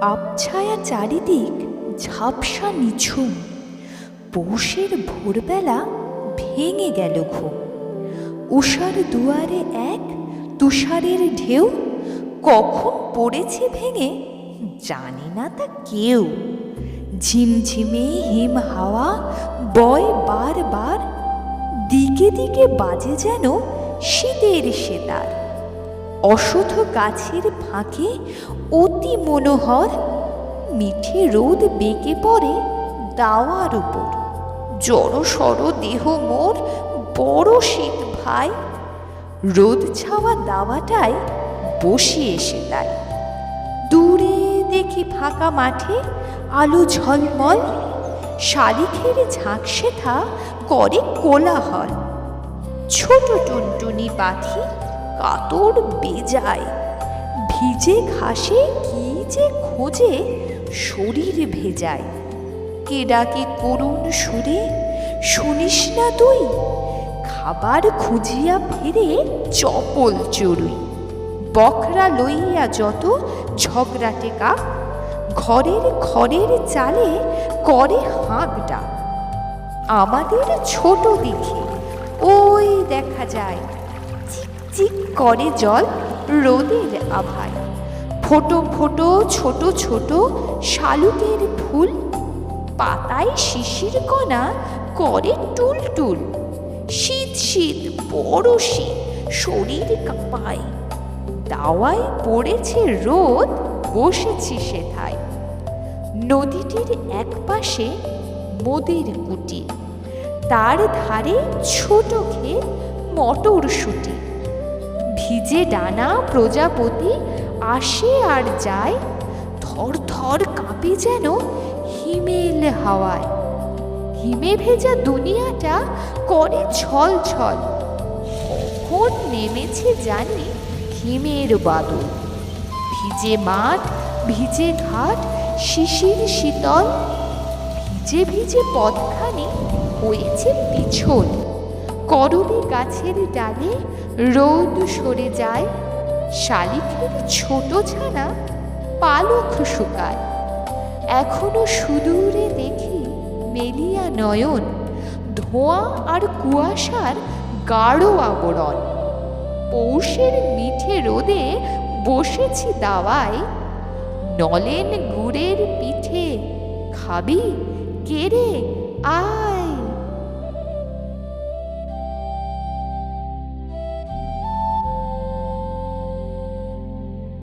আবছায়া চারিদিক ঝাপসা নিঝুম। পৌষের ভোরবেলা ভেঙে গেল ঘুম। উষার দুয়ারে এক, তুষারের ঢেউ। কখন পড়েছে ভেঙে জানে না তা কেউ। ঝিমঝিমে হিম হাওয়া, বয় বারবার। দিকে দিকে বাজে যেন শীতের সেতার। অশোধ গাছের ফাঁকে অতি মনোহর মিঠে রোদ বেঁকে পড়ে দাওয়ার উপর। জড় সড় দেহ মোর বড় শীত ভাই। রোদ ছাওয়া দাওয়াটায় বসি এসে তাই। দূরে দেখি ফাঁকা মাঠে আলো ঝলমল। শালিখের ঝাঁকশেথা করে কোলাহল। ছোট টুনটুনি পাখি কাতর বেজায়। ভিজে ঘাসে কি যে খোঁজে, শরীর ভেজায়। কে ডাকে করুণ সুরে, শুনিস না তুই? খাবার খুঁজিয়া ফিরে চপল চড়ুই। বকরা লইয়া যত ঝগড়াটে কাক ঘরের খড়ের চালে করে হাঁক ডাক। আমাদের ছোট দিঘি ওই দেখা যায় চিকচিক করে জল রোদের আভায়। ফোটো ফোটো, ছোট ছোট শালুকের ফুল পাতায় শিশির কণা করে টুল টুল। শীত শীত বড় শীত শরীর কাঁপায়। দাওয়ায় পড়েছে রোদ, বসেছি সেথায়। নদীটির একপাশে মোদের কুটির। তার ধারে ছোট ক্ষেত মটরশুঁটি। ভিজে ডানা প্রজাপতি আসে আর যায় থর থর কাঁপে যেন হিমেল হাওয়ায়। হিমে ভেজা দুনিয়াটা করে ছল ছল। কখন নেমেছে জানি হিমের বাদল। ভিজে মাঠ, ভিজে ঘাট, শিশির শীতল। ভিজে ভিজে পথখানি হয়েছে পিছল। করবি গাছের ডালে রোদ সরে যায় শালিকের ছোট ছানা পালক শুকায়। এখনও সুদূরে দেখি মেলিয়া নয়ন, ধোঁয়া আর কুয়াশার গাঢ় আবরণ। পৌষের মিঠে রোদে বসেছি দাওয়ায়, নলেন গুড়ের পিঠে খাবি কেরে আয়।